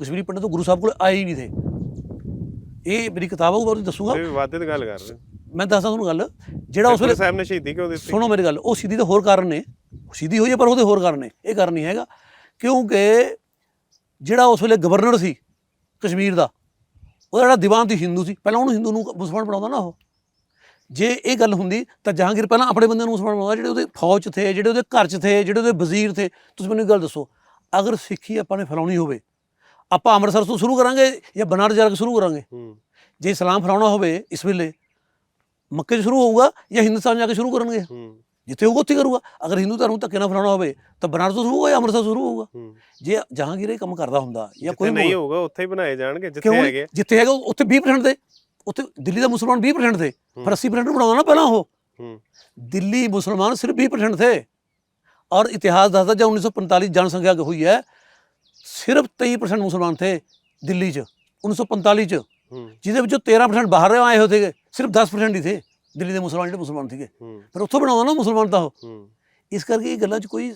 ਕਸ਼ਮੀਰੀ ਪੰਡਤ ਤੋਂ ਗੁਰੂ ਸਾਹਿਬ ਕੋਲ ਆਏ ਹੀ ਨਹੀਂ ਥੇ। ਇਹ ਮੇਰੀ ਕਿਤਾਬ ਆ ਉਹ ਬਾਰੇ ਦੱਸੂਗਾ। ਇਹ ਵਾਅਦੇ ਦੀ ਗੱਲ ਕਰ ਰਹੇ ਮੈਂ ਦੱਸਦਾ ਤੁਹਾਨੂੰ ਗੱਲ ਜਿਹੜਾ ਉਸ ਵੇਲੇ ਸਾਹਿਬ ਨੇ ਸ਼ਹੀਦੀ ਕਿਉਂ ਦਿੱਤੀ? ਸੁਣੋ ਮੇਰੀ ਗੱਲ ਉਹ ਸਿੱਧੀ ਦੇ ਹੋਰ ਕਾਰਨ ਨੇ। ਸਿੱਧੀ ਹੋਈ ਹੈ ਪਰ ਉਹਦੇ ਹੋਰ ਕਾਰਨ ਨੇ। ਇਹ ਕਾਰਨ ਨਹੀਂ ਹੈਗਾ। ਕਿਉਂਕਿ ਜਿਹੜਾ ਉਸ ਵੇਲੇ ਗਵਰਨਰ ਸੀ ਕਸ਼ਮੀਰ ਦਾ ਉਹਦਾ ਜਿਹੜਾ ਦੀਵਾਨ ਸੀ ਹਿੰਦੂ ਸੀ। ਪਹਿਲਾਂ ਉਹਨੂੰ ਹਿੰਦੂ ਨੂੰ ਮੁਸਲਮਾਨ ਬਣਾਉਂਦਾ ਨਾ ਉਹ। ਜੇ ਇਹ ਗੱਲ ਹੁੰਦੀ ਤਾਂ ਜਹਾਂਗੀਰ ਪਹਿਲਾਂ ਆਪਣੇ ਬੰਦੇ ਨੂੰ ਮੁਸਲਮਾਨ ਬਣਾਉਂਦਾ ਜਿਹੜੇ ਉਹਦੇ ਫੌਜ 'ਚ ਥੇ ਜਿਹੜੇ ਉਹਦੇ ਘਰ 'ਚ ਥੇ ਜਿਹੜੇ ਉਹਦੇ ਵਜ਼ੀਰ ਥੇ। ਤੁਸੀਂ ਮੈਨੂੰ ਇੱਕ ਗੱਲ ਦੱਸੋ ਅਗਰ ਸਿੱਖੀ ਆਪਾਂ ਨੇ ਫੈਲਾਉਣੀ ਹੋਵੇ ਆਪਾਂ ਅੰਮ੍ਰਿਤਸਰ ਤੋਂ ਸ਼ੁਰੂ ਕਰਾਂਗੇ ਜਾਂ ਬਨਾਰਸ ਜਾ ਕੇ ਸ਼ੁਰੂ ਕਰਾਂਗੇ। ਹੂੰ। ਜੇ ਇਸਲਾਮ ਫੈਲਾਉਣਾ ਹੋਵੇ ਇਸ ਵੇਲੇ ਮੱਕੇ 'ਚ ਸ਼ੁਰੂ ਹੋਊਗਾ ਜਾਂ ਹਿੰਦੁਸਤਾਨ ਜਾ ਕੇ ਸ਼ੁਰੂ ਕਰਨਗੇ। ਹੂੰ। ਜਿੱਥੇ ਹੋਊਗਾ ਉੱਥੇ ਕਰੂਗਾ। ਅਗਰ ਹਿੰਦੂ ਧਰਮ ਨੂੰ ਧੱਕੇ ਨਾਲ ਫੈਲਾਉਣਾ ਹੋਵੇ ਤਾਂ ਬਨਾਰਸ ਤੋਂ ਸ਼ੁਰੂ ਹੋਊਗਾ ਜਾਂ ਅੰਮ੍ਰਿਤਸਰ ਤੋਂ ਸ਼ੁਰੂ ਹੋਊਗਾ। ਜੇ ਜਹਾਂਗੀਰ ਇਹ ਕੰਮ ਕਰਦਾ ਹੁੰਦਾ ਜਾਂ ਕੋਈ ਨਹੀਂ ਹੋਊਗਾ ਉੱਥੇ ਹੀ ਬਣਾਏ ਜਾਣਗੇ ਜਿੱਥੇ ਹੈਗੇ ਜਿੱਥੇ ਹੈਗਾ ਉੱਥੇ 20% ਦੇ। ਉੱਥੇ ਦਿੱਲੀ ਦਾ ਮੁਸਲਮਾਨ 20% ਥੇ ਪਰ 80% ਨੂੰ ਬਣਾਉਂਦਾ ਨਾ ਪਹਿਲਾਂ ਉਹ। ਦਿੱਲੀ ਮੁਸਲਮਾਨ ਸਿਰਫ 20% ਥੇ ਔਰ ਇਤਿਹਾਸ ਦੱਸਦਾ ਜਦ 1945 ਜਨਸੰਖਿਆ ਹੋਈ ਹੈ ਸਿਰਫ 23% ਮੁਸਲਮਾਨ ਥੇ ਦਿੱਲੀ 'ਚ 1945 'ਚ। ਹੂੰ। ਜਿਹਦੇ ਵਿੱਚੋਂ 13% ਬਾਹਰ ਆਏ ਹੋਏ ਸੀਗੇ ਸਿਰਫ 10% ਹੀ ਥੇ। ਦਿੱਲੀ ਦੇ ਮੁਸਲਮਾਨ ਜਿਹੜੇ ਮੁਸਲਮਾਨ ਸੀਗੇ। ਪਰ ਉੱਥੋਂ ਬਣਾਉਂਦਾ ਨਾ ਮੁਸਲਮਾਨ ਤਾਂ ਉਹ। ਹੂੰ। ਇਸ ਕਰਕੇ ਇਹ ਗੱਲਾਂ 'ਚ ਕੋਈ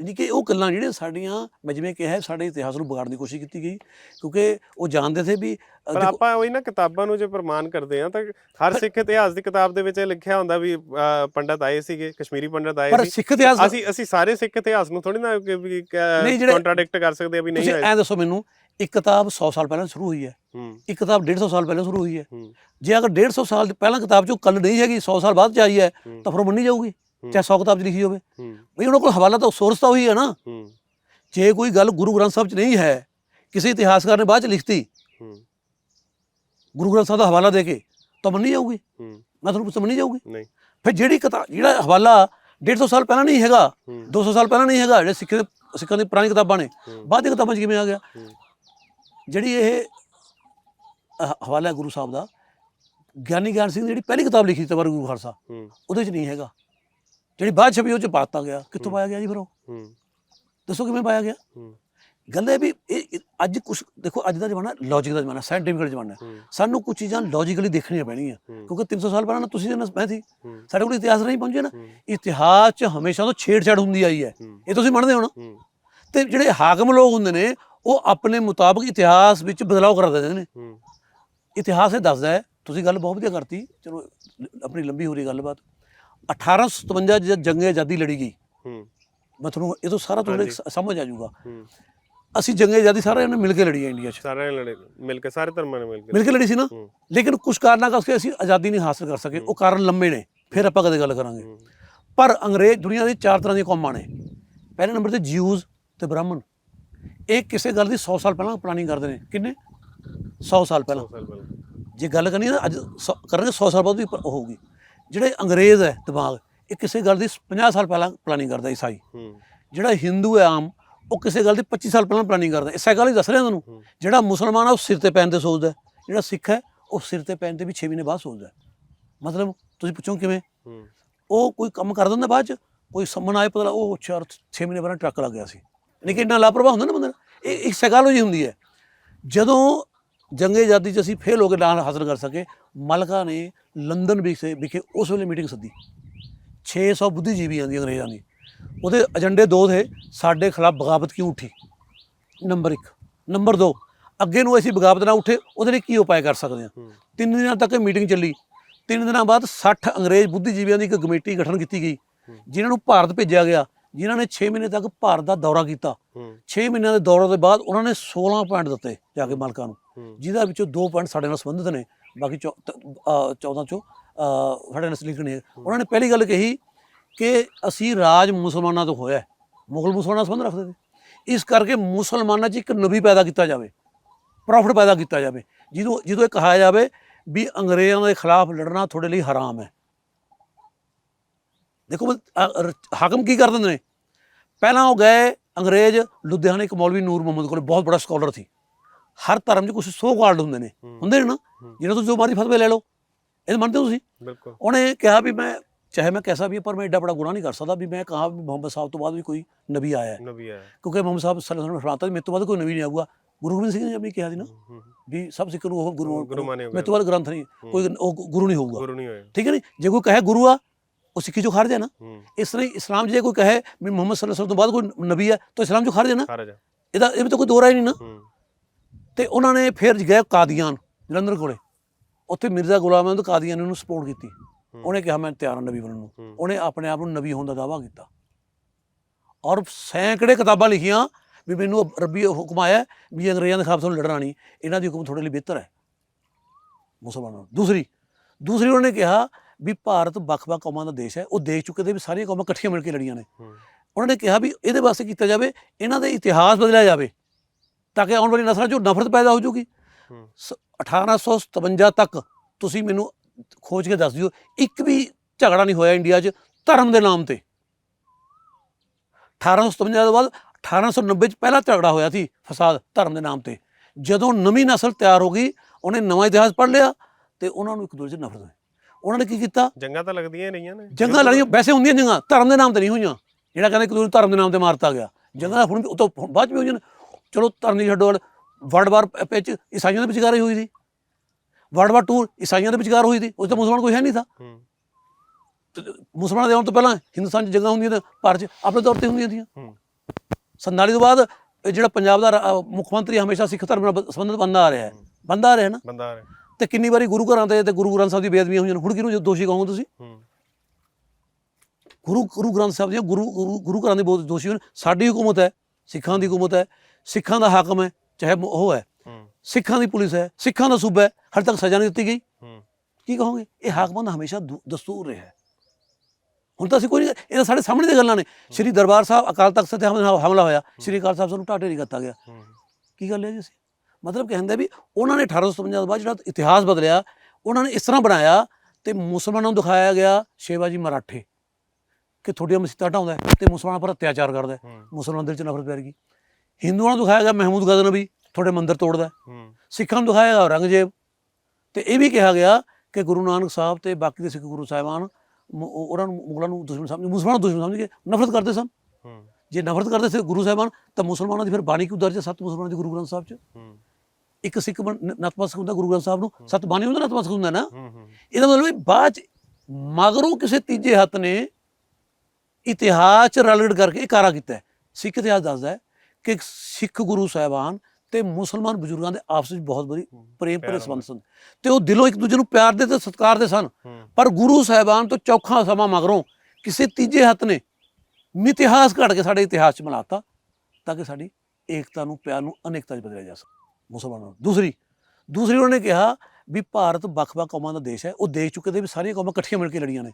ਯਾਨੀ ਕਿ ਉਹ ਗੱਲਾਂ ਜਿਹੜੀਆਂ ਸਾਡੀਆਂ ਮੈਂ ਜਿਵੇਂ ਕਿਹਾ ਹੈ, ਸਾਡੇ ਇਤਿਹਾਸ ਨੂੰ ਵਿਗਾੜਨ ਦੀ ਕੋਸ਼ਿਸ਼ ਕੀਤੀ ਗਈ ਕਿਉਂਕਿ ਉਹ ਜਾਣਦੇ ਸੀ ਵੀ ਪਰ ਆਪਾਂ ਉਹੀ ਨਾ ਕਿਤਾਬਾਂ ਨੂੰ ਜੇ ਪ੍ਰਮਾਣ ਕਰਦੇ ਆ ਤਾਂ ਹਰ ਸਿੱਖ ਇਤਿਹਾਸ ਦੀ ਕਿਤਾਬ ਦੇ ਵਿੱਚ ਇਹ ਲਿਖਿਆ ਹੁੰਦਾ ਵੀ ਪੰਡਤ ਆਏ ਸੀਗੇ ਕਸ਼ਮੀਰੀ ਪੰਡਤ ਆਏ ਪਰ ਸੀ। ਸਿੱਖ ਇਤਿਹਾਸ ਅਸੀਂ ਅਸੀਂ ਸਾਰੇ ਸਿੱਖ ਇਤਿਹਾਸ ਨੂੰ ਥੋੜੀ ਨਾ ਕੰਟਰਾਡਿਕਟ ਕਰ ਸਕਦੇ ਆ ਵੀ ਨਹੀਂ ਆਏ। ਐ ਦੱਸੋ ਮੈਨੂੰ ਇੱਕ ਕਿਤਾਬ 100 ਸਾਲ ਪਹਿਲਾਂ ਸ਼ੁਰੂ ਹੋਈ ਹੈ ਇੱਕ ਕਿਤਾਬ 150 ਸਾਲ ਪਹਿਲਾਂ ਸ਼ੁਰੂ ਹੋਈ ਹੈ। ਜੇ ਅਗਰ 150 ਸਾਲ ਪਹਿਲਾਂ ਕਿਤਾਬ 'ਚੋਂ ਕੱਲ ਨਹੀਂ ਹੈਗੀ 100 ਸਾਲ ਬਾਅਦ 'ਚ ਆਈ ਹੈ। ਤਾਂ ਫਿਰ ਮੰਨੀ ਜਾਊਗੀ। ਚਾਹੇ 100 ਕਿਤਾਬ 'ਚ ਲਿਖੀ ਹੋਵੇ। ਬਈ ਉਹਨਾਂ ਕੋਲ ਹਵਾਲਾ ਤਾਂ ਸੋਰਸ ਤਾਂ ਉਹੀ ਹੈ ਨਾ। ਜੇ ਕੋਈ ਗੱਲ ਗੁਰੂ ਗ੍ਰੰਥ ਸਾਹਿਬ 'ਚ ਨਹੀਂ ਹੈ ਕਿਸੇ ਇਤਿਹਾਸਕਾਰ ਨੇ ਬਾਅਦ 'ਚ ਲਿਖਤੀ ਗੁਰੂ ਗ੍ਰੰਥ ਸਾਹਿਬ ਦਾ ਹਵਾਲਾ ਦੇ ਕੇ ਤਾਂ ਮੰਨੀ ਜਾਊਗੀ। ਮੈਂ ਤੁਹਾਨੂੰ ਪੁੱਛ ਮੰਨੀ ਜਾਊਗੀ? ਨਹੀਂ। ਫਿਰ ਜਿਹੜੀ ਕਿਤਾਬ ਜਿਹੜਾ ਹਵਾਲਾ 150 ਸਾਲ ਪਹਿਲਾਂ ਨਹੀਂ ਹੈਗਾ ਹੂੰ। 200 ਸਾਲ ਪਹਿਲਾਂ ਨਹੀਂ ਹੈਗਾ ਜਿਹੜੇ ਸਿੱਖ ਸਿੱਖਾਂ ਦੀ ਪੁਰਾਣੀ ਕਿਤਾਬਾਂ ਨੇ। ਬਾਅਦ ਦੀ ਕਿਤਾਬਾਂ 'ਚ ਕਿਵੇਂ ਆ ਗਿਆ। ਜਿਹੜੀ ਇਹ ਹਵਾਲਾ ਗੁਰੂ ਸਾਹਿਬ ਦਾ ਗਿਆਨੀ ਗਿਆਨ ਸਿੰਘ ਜਿਹੜੀ ਪਹਿਲੀ ਕਿਤਾਬ ਲਿਖੀ ਤਵਰ ਗੁਰੂ ਖਾਲਸਾ ਉਹਦੇ 'ਚ ਨਹੀਂ ਹੈਗਾ। ਜਿਹੜੀ ਬਾਅਦ ਛਪੀ ਉਹ 'ਚ ਪਾਤਾ ਗਿਆ। ਕਿੱਥੋਂ ਪਾਇਆ ਗਿਆ ਜੀ ਫਿਰ ਉਹ? ਹੂੰ। ਦੱਸੋ ਕਿਵੇਂ ਪਾਇਆ ਗਿਆ? ਹੂੰ। ਗੱਲ ਇਹ ਵੀ ਇਹ ਅੱਜ ਕੁਝ ਦੇਖੋ ਅੱਜ ਦਾ ਜ਼ਮਾਨਾ ਲੌਜੀਕ ਦਾ ਜ਼ਮਾਨਾ ਸਾਇੰਟੀਫਿਕ ਜ਼ਮਾਨਾ ਸਾਨੂੰ ਕੁਝ ਚੀਜ਼ਾਂ ਲੌਜੀਕਲੀ ਦੇਖਣੀਆਂ ਪੈਣਗੀਆਂ ਹੂੰ। ਕਿਉਂਕਿ 300 ਸਾਲ ਪਹਿਲਾਂ ਨਾ ਤੁਸੀਂ ਨਾ ਮੈਂ ਸੀ। ਸਾਡੇ ਕੋਲ ਇਤਿਹਾਸ ਨਹੀਂ ਪਹੁੰਚੇ ਨਾ। ਇਤਿਹਾਸ 'ਚ ਹਮੇਸ਼ਾ ਤੋਂ ਛੇੜਛਾੜ ਹੁੰਦੀ ਆਈ ਹੈ। ਇਹ ਤੁਸੀਂ ਮੰਨਦੇ ਹੋ ਨਾ? ਤੇ ਜਿਹੜੇ ਹਾਕਮ ਲੋਕ ਹੁੰਦੇ ਨੇ ਉਹ ਆਪਣੇ ਮੁਤਾਬਕ ਇਤਿਹਾਸ ਵਿੱਚ ਬਦਲਾਅ ਕਰ ਦਿੰਦੇ ਨੇ। ਇਤਿਹਾਸ ਇਹ ਦੱਸਦਾ ਹੈ ਤੁਸੀਂ ਗੱਲ ਬਹੁਤ ਵਧੀਆ ਕਰਤੀ। ਚਲੋ ਆਪਣੀ ਲੰਬੀ ਹੋ ਰਹੀ ਗੱਲਬਾਤ। 1857 ਜਦ ਜੰਗ ਆਜ਼ਾਦੀ ਲੜੀ ਗਈ ਹੂੰ। ਮੈਂ ਤੁਹਾਨੂੰ ਇਹ ਤੋਂ ਸਾਰਾ ਤੁਹਾਨੂੰ ਸਮਝ ਆ ਜਾਊਗਾ। ਹੂੰ। ਅਸੀਂ ਜੰਗ ਆਜ਼ਾਦੀ ਸਾਰਿਆਂ ਨੇ ਮਿਲ ਕੇ ਲੜੀ ਹੈ ਇੰਡੀਆ 'ਚ। ਸਾਰਿਆਂ ਨੇ ਲੜੇ ਮਿਲ ਕੇ ਸਾਰੇ ਧਰਮਾਂ ਨੇ ਮਿਲ ਕੇ। ਮਿਲ ਕੇ ਲੜੀ ਸੀ ਨਾ। ਲੇਕਿਨ ਕੁਝ ਕਾਰਨਾਂ ਕਰਕੇ ਅਸੀਂ ਆਜ਼ਾਦੀ ਨਹੀਂ ਹਾਸਲ ਕਰ ਸਕੇ। ਉਹ ਕਾਰਨ ਲੰਮੇ ਨੇ ਫਿਰ ਆਪਾਂ ਕਦੇ ਗੱਲ ਕਰਾਂਗੇ। ਪਰ ਅੰਗਰੇਜ਼ ਦੁਨੀਆ ਦੀ ਚਾਰ ਤਰ੍ਹਾਂ ਦੀਆਂ ਕੌਮਾਂ ਨੇ। ਪਹਿਲੇ ਨੰਬਰ ਤੇ ਜਿਊਜ਼ ਤੇ ਬ੍ਰਾਹਮਣ। ਇਹ ਕਿਸੇ ਗੱਲ ਦੀ 100 ਸਾਲ ਪਹਿਲਾਂ ਪਲਾਨਿੰਗ ਕਰਦੇ ਨੇ। ਕਿੰਨੇ? 100 ਸਾਲ ਪਹਿਲਾਂ। ਜੇ ਗੱਲ ਕਰਨੀ ਹੈ ਨਾ ਅੱਜ ਕਰਾਂਗੇ 100 ਸਾਲ ਬਾਅਦ ਵੀ ਹੋਊਗੀ। ਜਿਹੜੇ ਅੰਗਰੇਜ਼ ਹੈ ਦਿਮਾਗ ਇਹ ਕਿਸੇ ਗੱਲ ਦੀ 50 ਸਾਲ ਪਹਿਲਾਂ ਪਲਾਨਿੰਗ ਕਰਦਾ ਈਸਾਈ। ਹੂੰ। ਜਿਹੜਾ ਹਿੰਦੂ ਹੈ ਆਮ ਉਹ ਕਿਸੇ ਗੱਲ ਦੀ 25 ਸਾਲ ਪਹਿਲਾਂ ਪਲਾਨਿੰਗ ਕਰਦਾ। ਇਹ ਸਾਈਕੋਲੋਜੀ ਦੱਸ ਰਿਹਾ ਤੁਹਾਨੂੰ ਹੂੰ। ਜਿਹੜਾ ਮੁਸਲਮਾਨ ਆ ਉਹ ਸਿਰ ਤੇ ਪੈਣ ਤੇ ਸੋਚਦਾ ਹੈ। ਜਿਹੜਾ ਸਿੱਖ ਹੈ ਉਹ ਸਿਰ ਤੇ ਪੈਣ ਤੇ ਵੀ 6 ਮਹੀਨੇ ਬਾਅਦ ਸੋਚਦਾ ਹੈ। ਮਤਲਬ ਤੁਸੀਂ ਪੁੱਛੋ ਕਿਵੇਂ? ਹੂੰ। ਉਹ ਕੋਈ ਕੰਮ ਕਰ ਦਿੰਦਾ ਬਾਅਦ ਚ ਕੋਈ ਸੰਮਨ ਆਏ ਪਤਾ ਉਹ ਚਾਰ 6 ਮਹੀਨੇ ਬਾਅਦ ਟਰੱਕ ਲੱਗ ਗਿਆ ਸੀ। ਲੇਕਿਨ ਇੰਨਾ ਲਾਪਰਵਾਹ ਹੁੰਦਾ ਨਾ ਬੰਦਾ ਇਹ ਇੱਕ ਸਾਈਕੋਲੋਜੀ ਹੁੰਦੀ ਹੈ। ਜਦੋਂ ਜੰਗੇ ਆਜ਼ਾਦੀ ਚ ਅਸੀਂ ਫੇਲ ਹੋ ਕੇ ਨਾਂ ਹਾਸਲ ਕਰ ਸਕੇ ਮਲਕਾ ਨੇ ਲੰਡਨ ਵਿਖੇ ਵਿਖੇ ਉਸ ਵੇਲੇ ਮੀਟਿੰਗ ਸੱਦੀ। 600 ਬੁੱਧੀਜੀਵੀਆਂ ਦੀ ਅੰਗਰੇਜ਼ਾਂ ਦੀ। ਉਹਦੇ ਏਜੰਡੇ ਦੋ ਥੇ ਸਾਡੇ ਖਿਲਾਫ ਬਗਾਵਤ ਕਿਉਂ ਉੱਠੀ? ਨੰਬਰ 1 ਨੰਬਰ 2 ਅੱਗੇ ਨੂੰ ਅਸੀਂ ਬਗਾਵਤ ਨਾ ਉੱਠੇ ਉਹਦੇ ਲਈ ਕੀ ਉਪਾਅ ਕਰ ਸਕਦੇ ਹਾਂ? ਤਿੰਨ ਦਿਨਾਂ ਤੱਕ ਇਹ ਮੀਟਿੰਗ ਚੱਲੀ। ਤਿੰਨ ਦਿਨਾਂ ਬਾਅਦ 60 ਅੰਗਰੇਜ਼ ਬੁੱਧੀਜੀਵੀਆਂ ਦੀ ਇੱਕ ਕਮੇਟੀ ਗਠਨ ਕੀਤੀ ਗਈ ਜਿਨ੍ਹਾਂ ਨੂੰ ਭਾਰਤ ਭੇਜਿਆ ਗਿਆ ਜਿਨ੍ਹਾਂ ਨੇ 6 ਮਹੀਨੇ ਤੱਕ ਭਾਰਤ ਦਾ ਦੌਰਾ ਕੀਤਾ। ਹੂੰ। 6 ਮਹੀਨਿਆਂ ਦੇ ਦੌਰੇ ਦੇ ਬਾਅਦ ਉਹਨਾਂ ਨੇ 16 ਪੁਆਇੰਟ ਦਿੱਤੇ ਜਾ ਕੇ ਮਾਲਕਾਂ ਨੂੰ ਜਿਹਦੇ ਵਿੱਚੋਂ 2 ਪੁਆਇੰਟ ਸਾਡੇ ਨਾਲ ਸੰਬੰਧਿਤ ਨੇ। ਬਾਕੀ ਚੌ- ਤ- 14 ਚੋਂ ਸਾਡੇ ਨਾਲ ਲਿੰਕ ਨਹੀਂ ਉਹਨਾਂ ਨੇ ਪਹਿਲੀ ਗੱਲ ਕਹੀ ਕਿ ਅਸੀਂ ਰਾਜ ਮੁਸਲਮਾਨਾਂ ਤੋਂ ਹੋਇਆ ਮੁਗਲ ਮੁਸਲਮਾਨਾਂ ਨਾਲ ਸੰਬੰਧ ਰੱਖਦੇ ਸੀ ਇਸ ਕਰਕੇ ਮੁਸਲਮਾਨਾਂ 'ਚ ਇੱਕ ਨਬੀ ਪੈਦਾ ਕੀਤਾ ਜਾਵੇ। ਪ੍ਰੋਫਿਟ ਪੈਦਾ ਕੀਤਾ ਜਾਵੇ। ਜਿਹਨੂੰ ਜਦੋਂ ਇਹ ਕਹਾ ਜਾਵੇ ਵੀ ਅੰਗਰੇਜ਼ਾਂ ਦੇ ਖਿਲਾਫ ਲੜਨਾ ਤੁਹਾਡੇ ਲਈ ਹਰਾਮ ਹੈ। ਦੇਖੋ ਹਾਕਮ ਕੀ ਕਰ ਦਿੰਦੇ ਨੇ? ਪਹਿਲਾਂ ਉਹ ਗਏ ਅੰਗਰੇਜ਼, ਲੁਧਿਆਣੇ ਇੱਕ ਮੌਲਵੀ ਨੂਰ ਮੁਹੰਮਦ ਕੋਲ, ਬਹੁਤ ਬੜਾ ਸਕਾਲਰ ਸੀ। ਹਰ ਧਰਮ 'ਚ ਕੁਝ ਸੋ ਗਾਰਡ ਹੁੰਦੇ ਨੇ। ਹੁੰਦੇ ਨੇ ਨਾ। ਜਿਹਨਾਂ ਤੋਂ ਜੋ ਮਾਰੀ ਫਤਵੇ ਲੈ ਲਓ। ਇਹ ਮੰਨਦੇ ਹੋ ਤੁਸੀਂ? ਬਿਲਕੁਲ। ਉਹਨੇ ਕਿਹਾ ਵੀ ਮੈਂ ਚਾਹੇ ਮੈਂ ਕੈਸਾ ਵੀ ਪਰ ਮੈਂ ਐਡਾ ਬੜਾ ਗੁਨਾਹ ਨਹੀਂ ਕਰ ਸਕਦਾ ਵੀ ਮੈਂ ਕਹਾ ਵੀ ਮੁਹੰਮਦ ਸਾਹਿਬ ਤੋਂ ਬਾਅਦ ਵੀ ਕੋਈ ਨਬੀ ਆਇਆ ਹੈ। ਨਬੀ ਆਇਆ ਕਿਉਂਕਿ ਮੁਹੰਮਦ ਸਾਹਿਬ ਸੱਲੱਲਾਹੁ ਅਲੈਹਿ ਵਸੱਲਮ ਨੇ ਮੇਰੇ ਤੋਂ ਬਾਅਦ ਕੋਈ ਨਬੀ ਨਹੀਂ ਆਊਗਾ। ਗੁਰੂ ਗੋਬਿੰਦ ਸਿੰਘ ਜੀ ਨੇ ਕਿਹਾ ਸੀ ਨਾ। ਵੀ ਸਭ ਸਿੱਖ ਨੂੰ ਉਹ ਗੁਰੂ ਮੇਰੇ ਤੋਂ ਬਾਅਦ ਗ੍ਰੰਥ ਨਹੀਂ ਕੋਈ ਉਹ ਗੁਰੂ ਨਹੀਂ ਹੋਊਗਾ। ਗੁਰੂ ਨਹੀਂ ਹੋਏ। ਠੀਕ ਹੈ ਨਹੀਂ ਜੇ ਕੋਈ ਕਹੇ ਗੁਰੂ ਆ ਉਹ ਸਿੱਖੀ ਚੋਂ ਖਾਰਜ ਹੈ ਨਾ। ਇਸ ਤਰ੍ਹਾਂ ਇਸਲਾਮ ਜੇ ਕੋਈ ਕਹੇ ਵੀ ਮੁਹੰਮਦ ਸੱਲੱਲਾਹੁ ਅਲੈਹਿ ਵਸੱਲਮ ਤੋਂ ਬਾਅਦ ਕੋਈ ਨਬੀ ਹੈ ਤਾਂ ਇਸਲਾਮ ਚੋਂ ਖਾਰਜ ਹੈ ਨਾ। ਇਹਦਾ ਇਹ ਵੀ ਤਾਂ ਕੋਈ ਦੋਰਾ ਹੀ ਨਹੀਂ ਨਾ। ਤੇ ਉਹਨਾਂ ਨੇ ਫਿਰ ਗਏ ਕਾਦੀਆਨ ਜਲੰਧਰ ਕੋਲੇ। ਉੱਥੇ ਮਿਰਜ਼ਾ ਗੁਲਾਮ ਅਹਿਮਦ ਕਾਦੀਆਨ ਨੇ ਉਹਨੂੰ ਸਪੋਰਟ ਕੀਤੀ। ਉਹਨੇ ਕਿਹਾ ਮੈਂ ਤਿਆਰ ਹਾਂ ਨਬੀ ਬਣਨ ਨੂੰ। ਉਹਨੇ ਆਪਣੇ ਆਪ ਨੂੰ ਨਬੀ ਹੋਣ ਦਾ ਦਾਅਵਾ ਕੀਤਾ। ਔਰ ਸੈਂਕੜੇ ਕਿਤਾਬਾਂ ਲਿਖੀਆਂ ਵੀ ਮੈਨੂੰ ਰੱਬੀ ਹੁਕਮ ਆਇਆ ਵੀ ਅੰਗਰੇਜ਼ਾਂ ਦੇ ਖਿਲਾਫ ਤੁਹਾਨੂੰ ਲੜਨਾ ਨਹੀਂ। ਇਹਨਾਂ ਦੀ ਹੁਕਮ ਤੁਹਾਡੇ ਲਈ ਬਿਹਤਰ ਹੈ। ਮੁਸਲਮਾਨਾਂ ਦੂਸਰੀ ਦੂਸਰੀ ਉਹਨਾਂ ਨੇ ਕਿਹਾ ਵੀ ਭਾਰਤ ਵੱਖ-ਵੱਖ ਕੌਮਾਂ ਦਾ ਦੇਸ਼ ਹੈ। ਉਹ ਦੇਖ ਚੁੱਕੇ ਤੇ ਵੀ ਸਾਰੀਆਂ ਕੌਮਾਂ ਇਕੱਠੀਆਂ ਮਿਲ ਕੇ ਲੜੀਆਂ ਨੇ। ਉਹਨਾਂ ਨੇ ਕਿਹਾ ਵੀ ਇਹਦੇ ਵਾਸਤੇ ਕੀਤਾ ਜਾਵੇ ਇਹਨਾਂ ਦੇ ਇਤਿਹਾਸ ਬਦਲਿਆ ਜਾਵੇ। ਤਾਂ ਕਿ ਆਉਣ ਵਾਲੀ ਨਸਲਾਂ 'ਚੋਂ ਨਫ਼ਰਤ ਪੈਦਾ ਹੋ ਜੂਗੀ ਹੂੰ। ਸ- 1857 ਤੱਕ ਤੁਸੀਂ ਮੈਨੂੰ ਖੋਜ ਕੇ ਦੱਸ ਦਿਓ ਇੱਕ ਵੀ ਝਗੜਾ ਨਹੀਂ ਹੋਇਆ ਇੰਡੀਆ 'ਚ ਧਰਮ ਦੇ ਨਾਮ ਤੇ। 1857 ਤੋਂ ਬਾਅਦ 1890 'ਚ ਪਹਿਲਾ ਝਗੜਾ ਹੋਇਆ ਸੀ ਫਸਾਦ ਧਰਮ ਦੇ ਨਾਮ ਤੇ। ਜਦੋਂ ਨਵੀਂ ਨਸਲ ਤਿਆਰ ਹੋ ਗਈ ਉਹਨੇ ਨਵਾਂ ਇਤਿਹਾਸ ਪੜ੍ਹ ਲਿਆ ਤੇ ਉਹਨਾਂ ਨੂੰ ਇੱਕ ਦੂਜੇ 'ਚ ਨਫ਼ਰਤ ਹੋਈ। ਉਹਨਾਂ ਨੇ ਕੀ ਕੀਤਾ? ਜੰਗਾਂ ਤਾਂ ਲੱਗਦੀਆਂ ਹੀ ਰਹੀਆਂ ਨੇ। ਜੰਗਾਂ ਲੜੀਆਂ ਵੈਸੇ ਹੁੰਦੀਆਂ ਜੰਗਾਂ ਧਰਮ ਦੇ ਨਾਮ ਤੇ ਨਹੀਂ ਹੋਈਆਂ। ਜਿਹੜਾ ਕਹਿੰਦੇ ਕਿ ਦੂਜੇ ਧਰਮ ਦੇ ਨਾਮ ਤੇ ਮਾਰਤਾ ਗਿਆ। ਜੰਗਾਂ ਹੁਣ ਉਹ ਤੋਂ ਬਾਅਦ ਵੀ ਹੋਈਆਂ ਚਲੋ ਦੀ ਛੱਡੋ ਵਰਲਡ ਵਾਰ ਵਿੱਚ ਈਸਾਈਆਂ ਦੇ ਵਿਚਕਾਰ ਹੋਈ ਸੀ। ਵਰਲਡ ਵਾਰ 2 ਈਸਾਈਆਂ ਦੇ ਵਿਚਕਾਰ ਹੋਈ ਸੀ। ਉਸ ਤੋਂ ਮੁਸਲਮਾਨ ਕੋਈ ਹੈ ਨਹੀਂ ਥਾ। ਮੁਸਲਮਾਨਾਂ ਦੇ ਆਉਣ ਤੋਂ ਪਹਿਲਾਂ ਹਿੰਦੁਸਤਾਨ 'ਚ ਜੰਗਾਂ ਹੁੰਦੀਆਂ ਤੇ ਭਾਰਤ 'ਚ ਆਪਣੇ ਤੌਰ ਤੇ ਹੁੰਦੀਆਂ ਹੂੰ। 47 ਤੋਂ ਬਾਅਦ ਇਹ ਜਿਹੜਾ ਪੰਜਾਬ ਦਾ ਮੁੱਖ ਮੰਤਰੀ ਹਮੇਸ਼ਾ ਸਿੱਖ ਧਰਮ ਨਾਲ ਸੰਬੰਧਿਤ ਬੰਦਾ ਆ ਰਿਹਾ ਹੈ। ਬੰਦਾ ਆ ਰਿਹਾ ਨਾ। ਬੰਦਾ ਆ ਰਿਹਾ। ਤੇ ਕਿੰਨੀ ਵਾਰੀ ਗੁਰੂ ਘਰਾਂ ਤੇ ਤੇ ਗੁਰੂ ਗ੍ਰੰਥ ਸਾਹਿਬ ਦੀ ਬੇਅਦਬੀਆਂ ਹੋਈਆਂ ਹੁਣ ਕਿਹਨੂੰ ਦੋਸ਼ੀ ਕਹੋਗੇ ਤੁਸੀਂ? ਹੂੰ। ਗੁਰੂ ਗੁਰੂ ਗ੍ਰੰਥ ਸਾਹਿਬ ਦੀਆਂ ਗੁਰੂ ਗੁਰੂ ਘਰਾਂ ਦੇ ਬਹੁਤ ਦੋਸ਼ੀ ਹਨ ਸਾਡੀ ਹਕੂਮਤ ਹੈ ਸਿੱਖਾਂ ਦੀ ਹਕੂਮਤ ਹੈ। ਸਿੱਖਾਂ ਦਾ ਹਾਕਮ ਹੈ ਚਾਹੇ ਉਹ ਹੈ। ਸਿੱਖਾਂ ਦੀ ਪੁਲਿਸ ਹੈ ਸਿੱਖਾਂ ਦਾ ਸੂਬਾ ਹੈ ਹਾਲੇ ਤੱਕ ਸਜ਼ਾ ਨਹੀਂ ਦਿੱਤੀ ਗਈ। ਕੀ ਕਹੋਗੇ? ਇਹ ਹਾਕਮਾਂ ਦਾ ਹਮੇਸ਼ਾ ਦੁ- ਦਸਤੂਰ ਰਿਹਾ ਹੈ। ਹੁਣ ਤਾਂ ਅਸੀਂ ਕੋਈ ਨਹੀਂ ਇਹ ਤਾਂ ਸਾਡੇ ਸਾਹਮਣੇ ਦੀਆਂ ਗੱਲਾਂ ਨੇ। ਸ੍ਰੀ ਦਰਬਾਰ ਸਾਹਿਬ ਅਕਾਲ ਤਖਤ ਤੇ ਹਮਲਾ ਹੋਇਆ। ਸ੍ਰੀ ਅਕਾਲ ਸਾਹਿਬ ਸਾਨੂੰ ਢਾਟੇ ਨਹੀਂ ਕਰਤਾ ਗਿਆ। ਕੀ ਗੱਲ ਹੈ ਜੀ ਅਸੀਂ? ਮਤਲਬ ਕਹਿੰਦਾ ਵੀ ਉਹਨਾਂ ਨੇ 1857 ਤੋਂ ਬਾਅਦ ਜਿਹੜਾ ਇਤਿਹਾਸ ਬਦਲਿਆ ਉਹਨਾਂ ਨੇ ਇਸ ਤਰ੍ਹਾਂ ਬਣਾਇਆ ਤੇ ਮੁਸਲਮਾਨਾਂ ਨੂੰ ਦਿਖਾਇਆ ਗਿਆ ਸ਼ੇਵਾਜੀ ਮਰਾਠੇ। ਕਿ ਤੁਹਾਡੀਆਂ ਮਸਜਿਦਾਂ ਢਾਉਂਦਾ ਤੇ ਮੁਸਲਮਾਨਾਂ ਪਰ ਅਤਿਆਚਾਰ ਕਰਦਾ ਮੁਸਲਮਾਨ ਦਿਲ 'ਚ ਨਫ਼ਰਤ ਪੈ ਗਈ। ਹਿੰਦੂਆਂ ਨੂੰ ਦਿਖਾਇਆ ਗਿਆ ਮਹਿਮੂਦ ਗਜ਼ਨਵੀ ਤੁਹਾਡੇ ਮੰਦਿਰ ਤੋੜਦਾ ਸਿੱਖਾਂ ਨੂੰ ਦਿਖਾਇਆ ਗਿਆ ਔਰੰਗਜ਼ੇਬ। ਤੇ ਇਹ ਵੀ ਕਿਹਾ ਗਿਆ ਕਿ ਗੁਰੂ ਨਾਨਕ ਸਾਹਿਬ ਤੇ ਬਾਕੀ ਦੇ ਸਿੱਖ ਗੁਰੂ ਸਾਹਿਬਾਨ ਉਹਨਾਂ ਨੂੰ ਮੁਗਲਾਂ ਨੂੰ ਦੁਸ਼ਮਣ ਸਮਝ ਮੁਸਲਮਾਨਾਂ ਨੂੰ ਦੁਸ਼ਮਣ ਸਮਝ ਕੇ ਨਫ਼ਰਤ ਕਰਦੇ ਸਨ। ਜੇ ਨਫ਼ਰਤ ਕਰਦੇ ਸੀ ਗੁਰੂ ਸਾਹਿਬਾਨ ਤਾਂ ਮੁਸਲਮਾਨਾਂ ਦੀ ਫਿਰ ਬਾਣੀ ਕਿਉਂ ਦਰਜ ਹੈ ਸੱਤ ਮੁਸਲਮਾਨਾਂ ਦੀ ਗੁਰੂ ਗ੍ਰੰਥ ਸਾਹਿਬ 'ਚ? ਇੱਕ ਸਿੱਖ ਨਤਮਸਤਕ ਹੁੰਦਾ ਗੁਰੂ ਗ੍ਰੰਥ ਸਾਹਿਬ ਨੂੰ ਸੱਤ ਬਾਣੀ ਹੁੰਦਾ ਨਤਮਸਤਕ ਹੁੰਦਾ ਨਾ? ਇਹਦਾ ਮਤਲਬ ਵੀ ਬਾਅਦ ਮਗਰੋਂ ਕਿਸੇ ਤੀਜੇ ਹੱਥ ਨੇ ਇਤਿਹਾਸ ਚ ਰਲਗੜ ਕਰਕੇ ਇਹ ਕਾਰਾ ਕੀਤਾ ਹੈ। ਸਿੱਖ ਇਤਿਹਾਸ ਦੱਸਦਾ ਹੈ ਕਿ ਸਿੱਖ ਗੁਰੂ ਸਾਹਿਬਾਨ ਤੇ ਮੁਸਲਮਾਨ ਬਜ਼ੁਰਗਾਂ ਦੇ ਆਪਸ ਵਿੱਚ ਬਹੁਤ ਬੜੀ ਪ੍ਰੇਮ ਭਰੇ ਸੰਬੰਧ ਸਨ ਤੇ ਉਹ ਦਿਲੋਂ ਇੱਕ ਦੂਜੇ ਨੂੰ ਪਿਆਰ ਦੇ ਤੇ ਸਤਿਕਾਰ ਦੇ ਸਨ। ਪਰ ਗੁਰੂ ਸਾਹਿਬਾਨ ਤੋਂ ਚੌਖਾ ਸਮਾਂ ਮਗਰੋਂ ਕਿਸੇ ਤੀਜੇ ਹੱਥ ਨੇ ਮਿਥਿਹਾਸ ਘੜ ਕੇ ਸਾਡੇ ਇਤਿਹਾਸ ਚ ਮਿਲਾਤਾ ਤਾਂ ਕਿ ਸਾਡੀ ਏਕਤਾ ਨੂੰ ਪਿਆਰ ਨੂੰ ਅਨੇਕਤਾ ਚ ਬਦਲਿਆ ਜਾ ਸਕੇ। ਮੁਸਲਮਾਨਾਂ ਨੂੰ। ਦੂਸਰੀ ਦੂਸਰੀ ਉਹਨਾਂ ਨੇ ਕਿਹਾ ਵੀ ਭਾਰਤ ਵੱਖ-ਵੱਖ ਕੌਮਾਂ ਦਾ ਦੇਸ਼ ਹੈ। ਉਹ ਦੇਖ ਚੁੱਕੇ ਤੇ ਵੀ ਸਾਰੀਆਂ ਕੌਮਾਂ ਇਕੱਠੀਆਂ ਮਿਲ ਕੇ ਲੜੀਆਂ ਨੇ।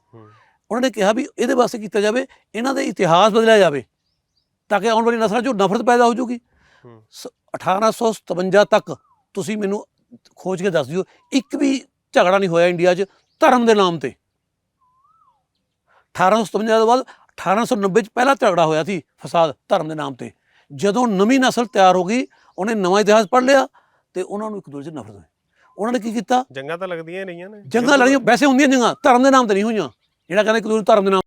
ਉਹਨਾਂ ਨੇ ਕਿਹਾ ਵੀ ਇਹਦੇ ਵਾਸਤੇ ਕੀਤਾ ਜਾਵੇ ਇਹਨਾਂ ਦੇ ਇਤਿਹਾਸ ਬਦਲਿਆ ਜਾਵੇ। ਤਾਂ ਕਿ ਆਉਣ ਵਾਲੀ ਨਸਲਾਂ 'ਚੋਂ ਨਫ਼ਰਤ ਪੈਦਾ ਹੋ ਜੂਗੀ ਹੂੰ। ਸ- 1857 ਤੱਕ ਤੁਸੀਂ ਮੈਨੂੰ ਖੋਜ ਕੇ ਦੱਸ ਦਿਓ ਇੱਕ ਵੀ ਝਗੜਾ ਨਹੀਂ ਹੋਇਆ ਇੰਡੀਆ 'ਚ ਧਰਮ ਦੇ ਨਾਮ ਤੇ। 1857 ਤੋਂ ਬਾਅਦ 1890 'ਚ ਪਹਿਲਾ ਝਗੜਾ ਹੋਇਆ ਸੀ ਫਸਾਦ ਧਰਮ ਦੇ ਨਾਮ ਤੇ। ਜਦੋਂ ਨਵੀਂ ਨਸਲ ਤਿਆਰ ਹੋ ਗਈ ਉਹਨੇ ਨਵਾਂ ਇਤਿਹਾਸ ਪੜ੍ਹ ਲਿਆ ਤੇ ਉਹਨਾਂ ਨੂੰ ਇੱਕ ਦੂਜੇ 'ਚ ਨਫ਼ਰਤ ਹੋਈ। ਉਹਨਾਂ ਨੇ ਕੀ ਕੀਤਾ? ਜੰਗਾਂ ਤਾਂ ਲੱਗਦੀਆਂ ਹੀ ਰਹੀਆਂ ਨੇ। ਜੰਗਾਂ ਲੜੀਆਂ ਵੈਸੇ ਹੁੰਦੀਆਂ ਜੰਗਾਂ ਧਰਮ ਦੇ ਨਾਮ ਤੇ ਨਹੀਂ ਹੋਈਆਂ। ਜਿਹੜਾ ਕਹਿੰਦੇ ਕਿ ਦੂਜੇ ਧਰਮ ਦੇ ਨਾਮ